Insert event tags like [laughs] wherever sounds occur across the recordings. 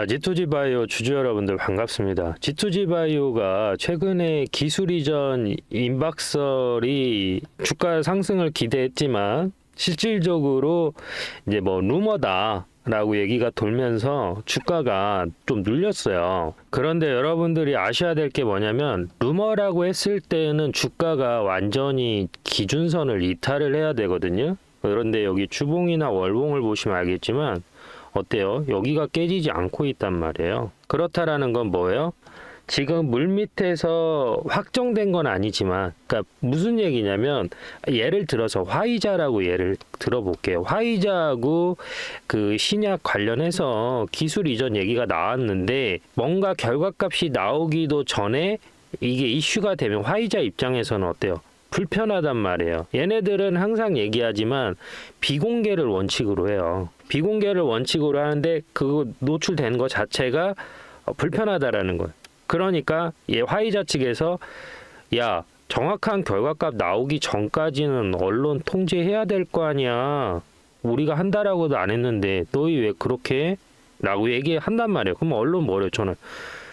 아, G2G 바이오 주주 여러분들 반갑습니다. G2G 바이오가 최근에 기술 이전 임박설이 주가 상승을 기대했지만 실질적으로 이제 뭐 루머다. 라고 얘기가 돌면서 주가가 좀 눌렸어요. 그런데 여러분들이 아셔야 될 게 뭐냐면 루머라고 했을 때는 주가가 완전히 기준선을 이탈을 해야 되거든요. 그런데 여기 주봉이나 월봉을 보시면 알겠지만 어때요? 여기가 깨지지 않고 있단 말이에요. 그렇다라는 건 뭐예요? 지금 물 밑에서 확정된 건 아니지만, 그러니까 무슨 얘기냐면 예를 들어서 화이자라고 예를 들어볼게요. 화이자하고 그 신약 관련해서 기술 이전 얘기가 나왔는데 뭔가 결과값이 나오기도 전에 이게 이슈가 되면 화이자 입장에서는 어때요? 불편하단 말이에요. 얘네들은 항상 얘기하지만 비공개를 원칙으로 해요. 비공개를 원칙으로 하는데 그거 노출되는 것 자체가 어, 불편하다라는 거예요. 그러니까 얘 화이자 측에서 야 정확한 결과값 나오기 전까지는 언론 통제해야 될 거 아니야. 우리가 한다라고도 안 했는데 너희 왜 그렇게 해? 라고 얘기한단 말이에요. 그럼 언론 뭐래요? 저는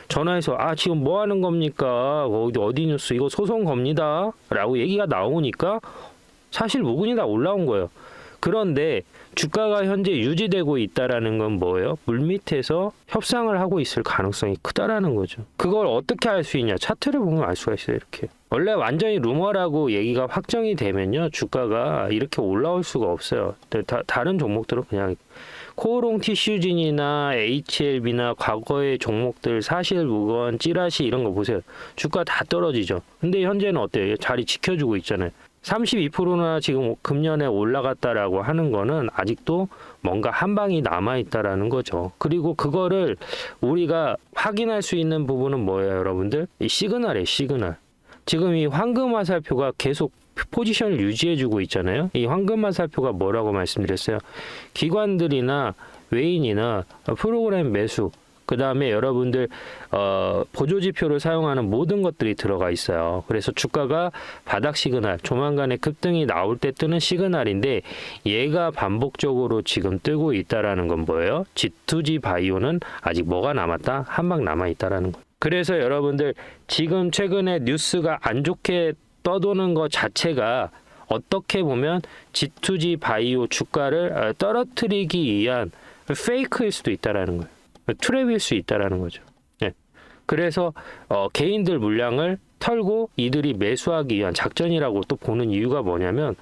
전화해서 아 지금 뭐 하는 겁니까? 어디 어디 뉴스 이거 소송 겁니다. 라고 얘기가 나오니까 사실 무근이 다 올라온 거예요. 그런데 주가가 현재 유지되고 있다라는 건 뭐예요? 물 밑에서 협상을 하고 있을 가능성이 크다라는 거죠. 그걸 어떻게 알 수 있냐? 차트를 보면 알 수가 있어요. 이렇게. 원래 완전히 루머라고 얘기가 확정이 되면요. 주가가 이렇게 올라올 수가 없어요. 다, 다른 종목들은 그냥 코오롱 티슈진이나 HLB나 과거의 종목들 사실 무건 찌라시 이런 거 보세요. 주가 다 떨어지죠. 근데 현재는 어때요? 자리 지켜주고 있잖아요. 32%나 지금 금년에 올라갔다라고 하는 거는 아직도 뭔가 한 방이 남아 있다라는 거죠. 그리고 그거를 우리가 확인할 수 있는 부분은 뭐예요, 여러분들? 이 시그널이에요, 시그널. 지금 이 황금 화살표가 계속 포지션을 유지해주고 있잖아요. 이 황금 화살표가 뭐라고 말씀드렸어요? 기관들이나 외인이나 프로그램 매수, 그 다음에 여러분들 어, 보조 지표를 사용하는 모든 것들이 들어가 있어요. 그래서 주가가 바닥 시그널, 조만간에 급등이 나올 때 뜨는 시그널인데 얘가 반복적으로 지금 뜨고 있다라는 건 뭐예요? G2G 바이오는 아직 뭐가 남았다? 한방 남아 있다라는 거. 그래서 여러분들 지금 최근에 뉴스가 안 좋게 떠도는 것 자체가 어떻게 보면 G2G 바이오 주가를 어, 떨어뜨리기 위한 페이크일 수도 있다라는 거예요. 트랩일 수 있다라는 거죠. 예. 그래서 어, 개인들 물량을 털고 이들이 매수하기 위한 작전이라고 또 보는 이유가 뭐냐면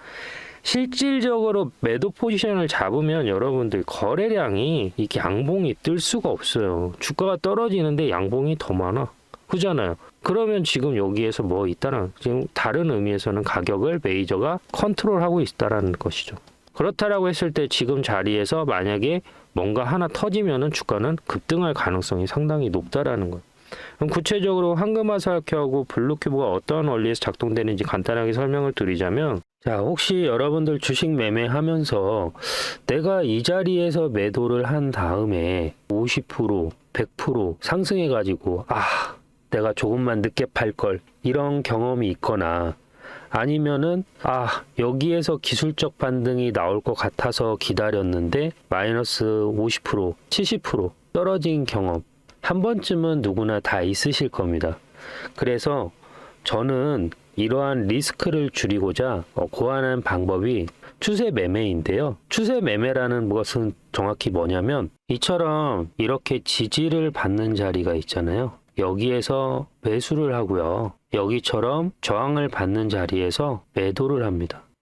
실질적으로 매도 포지션을 잡으면 여러분들 거래량이 이게 양봉이 뜰 수가 없어요. 주가가 떨어지는데 양봉이 더 많아. 그잖아요. 그러면 지금 여기에서 뭐 있다는 지금 다른 의미에서는 가격을 메이저가 컨트롤하고 있다라는 것이죠. 그렇다라고 했을 때 지금 자리에서 만약에 뭔가 하나 터지면은 주가는 급등할 가능성이 상당히 높다라는 거예요. 그럼 구체적으로 황금화살표하고 블루큐브가 어떠한 원리에서 작동되는지 간단하게 설명을 드리자면 자, 혹시 여러분들 주식 매매하면서 내가 이 자리에서 매도를 한 다음에 50%, 100% 상승해 가지고 아, 내가 조금만 늦게 팔 걸 이런 경험이 있거나 아니면은 아 여기에서 기술적 반등이 나올 것 같아서 기다렸는데 마이너스 50% 70% 떨어진 경험 한 번쯤은 누구나 다 있으실 겁니다. 그래서 저는 이러한 리스크를 줄이고자 어, 고안한 방법이 추세 매매인데요. 추세 매매라는 것은 정확히 뭐냐면 이처럼 이렇게 지지를 받는 자리가 있잖아요. 여기에서 매수를 하고요. 여기처럼 저항을 받는 자리에서 매도를 합니다.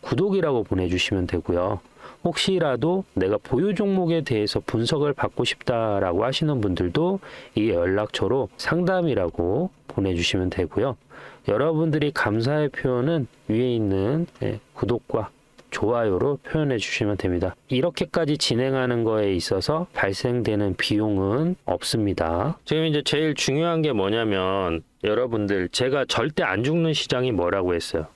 구독이라고 보내주시면 되고요. 혹시라도 내가 보유 종목에 대해서 분석을 받고 싶다라고 하시는 분들도 이 연락처로 상담이라고 보내주시면 되고요. 여러분들이 감사의 표현은 위에 있는 예, 구독과 좋아요로 표현해 주시면 됩니다. 이렇게까지 진행하는 거에 있어서 발생되는 비용은 없습니다. 지금 이제 제일 중요한 게 뭐냐면 여러분들 제가 절대 안 죽는 시장이 뭐라고 했어요.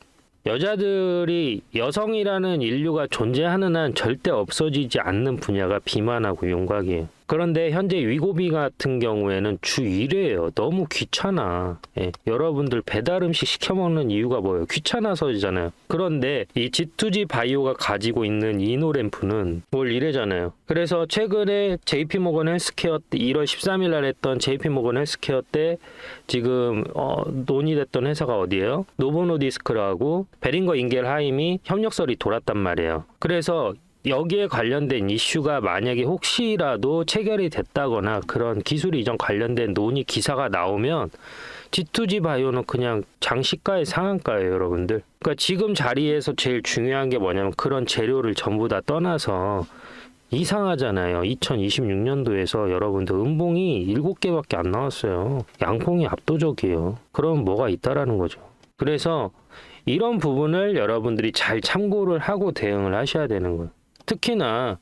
여자들이 여성이라는 인류가 존재하는 한 절대 없어지지 않는 분야가 비만하고 윤곽이에요. 그런데 현재 위고비 같은 경우에는 주 1회예요. 너무 귀찮아. 예, 여러분들 배달 음식 시켜 먹는 이유가 뭐예요? 귀찮아서잖아요. 그런데 이 G2G 바이오가 가지고 있는 이노램프는 뭘 이래잖아요. 그래서 최근에 JP 모건 헬스케어 때 1월 13일 날 했던 JP 모건 헬스케어 때 지금 어, 논의됐던 회사가 어디예요? 노보노디스크라고 베링거 인겔 하임이 협력설이 돌았단 말이에요. 그래서 여기에 관련된 이슈가 만약에 혹시라도 체결이 됐다거나 그런 기술 이전 관련된 논의 기사가 나오면 G2G 바이오는 그냥 장시가의 상한가예요, 여러분들. 그러니까 지금 자리에서 제일 중요한 게 뭐냐면 그런 재료를 전부 다 떠나서 이상하잖아요. 2026년도에서 여러분들 음봉이 7개밖에 안 나왔어요. 양봉이 압도적이에요. 그럼 뭐가 있다라는 거죠. 그래서 이런 부분을 여러분들이 잘 참고를 하고 대응을 하셔야 되는 거예요. 특히나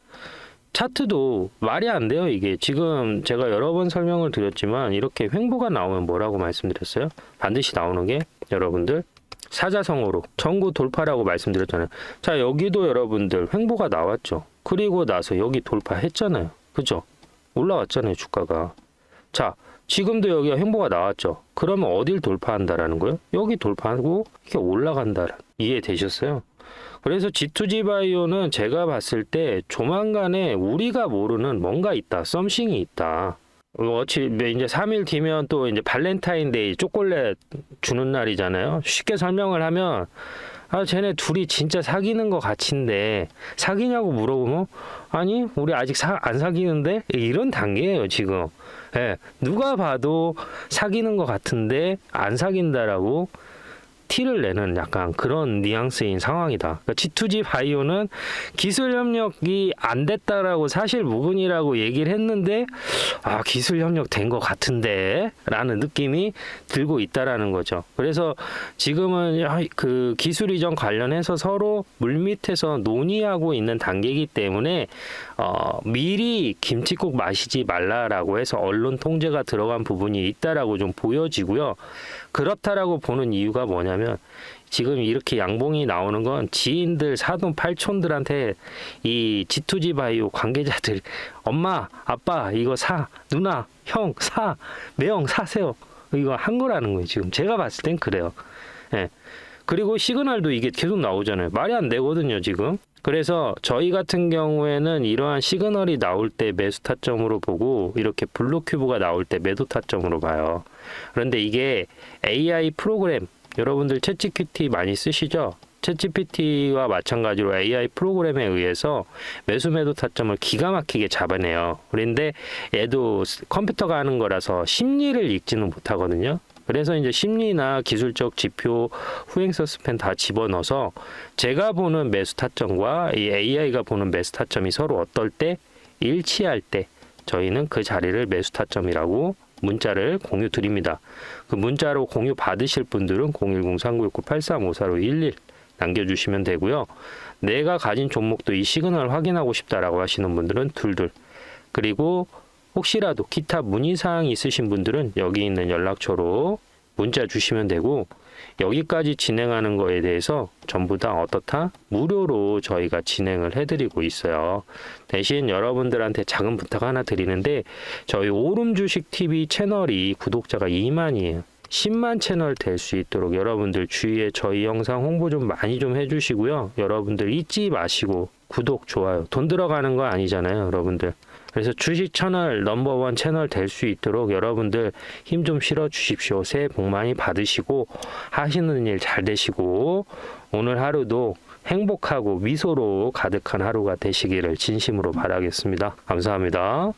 차트도 말이 안 돼요. 이게 지금 제가 여러 번 설명을 드렸지만 이렇게 횡보가 나오면 뭐라고 말씀드렸어요? 반드시 나오는 게 여러분들 사자성어로 전구 돌파라고 말씀드렸잖아요. 자 여기도 여러분들 횡보가 나왔죠. 그리고 나서 여기 돌파했잖아요. 그죠? 올라왔잖아요 주가가. 자 지금도 여기가 횡보가 나왔죠. 그러면 어딜 돌파한다라는 거예요? 여기 돌파하고 이렇게 올라간다라 이해 되셨어요? 그래서 G2G 바이오는 제가 봤을 때 조만간에 우리가 모르는 뭔가 있다. 썸씽이 있다. 어찌 이제 3일 뒤면 또 이제 발렌타인데이 초콜릿 주는 날이잖아요. 쉽게 설명을 하면 아 쟤네 둘이 진짜 사귀는 것 같은데 사귀냐고 물어보면 아니 우리 아직 사, 안 사귀는데 이런 단계예요 지금. 예, 누가 봐도 사귀는 것 같은데 안 사귄다라고 티를 내는 약간 그런 뉘앙스인 상황이다. 그러니까 G2G 바이오는 기술 협력이 안 됐다라고 사실 무근이라고 얘기를 했는데 아 기술 협력 된 것 같은데라는 느낌이 들고 있다라는 거죠. 그래서 지금은 야, 그 기술 이전 관련해서 서로 물밑에서 논의하고 있는 단계이기 때문에 어, 미리 김치국 마시지 말라라고 해서 언론 통제가 들어간 부분이 있다라고 좀 보여지고요. 그렇다라고 보는 이유가 뭐냐면 지금 이렇게 양봉이 나오는 건 지인들 사돈 팔촌들한테 이 G2G 바이오 관계자들 [laughs] 엄마 아빠 이거 사 누나 형 사 매형 사세요. 이거 한 거라는 거예요 지금. 제가 봤을 땐 그래요. 예 그리고 시그널도 이게 계속 나오잖아요 말이 안 되거든요 지금 그래서 저희 같은 경우에는 이러한 시그널이 나올 때 매수 타점으로 보고 이렇게 블루 큐브가 나올 때 매도 타점으로 봐요. 그런데 이게 AI 프로그램 여러분들 챗GPT 많이 쓰시죠? 챗GPT와 마찬가지로 AI 프로그램에 의해서 매수 매도 타점을 기가 막히게 잡아내요. 그런데 얘도 컴퓨터가 하는 거라서 심리를 읽지는 못하거든요. 그래서 이제 심리나 기술적 지표, 후행서 스팬 다 집어넣어서 제가 보는 매수 타점과 이 AI가 보는 매수 타점이 서로 어떨 때 일치할 때 저희는 그 자리를 매수 타점이라고 문자를 공유 드립니다. 그 문자로 공유 받으실 분들은 010-3969-8354로 11 남겨주시면 되고요. 내가 가진 종목도 이 시그널 확인하고 싶다라고 하시는 분들은 둘둘 그리고 혹시라도 기타 문의사항 있으신 분들은 여기 있는 연락처로 문자 주시면 되고 여기까지 진행하는 거에 대해서 전부 다 어떻다? 무료로 저희가 진행을 해드리고 있어요. 대신 여러분들한테 작은 부탁 하나 드리는데 저희 오름 주식 TV 채널이 구독자가 2만이에요. 10만 채널 될 수 있도록 여러분들 주위에 저희 영상 홍보 좀 많이 좀 해주시고요. 여러분들 잊지 마시고 구독, 좋아요. 돈 들어가는 거 아니잖아요, 여러분들. 그래서 주식 채널 넘버원 채널 될 수 있도록 여러분들 힘 좀 실어 주십시오. 새해 복 많이 받으시고 하시는 일 잘 되시고 오늘 하루도 행복하고 미소로 가득한 하루가 되시기를 진심으로 바라겠습니다. 감사합니다.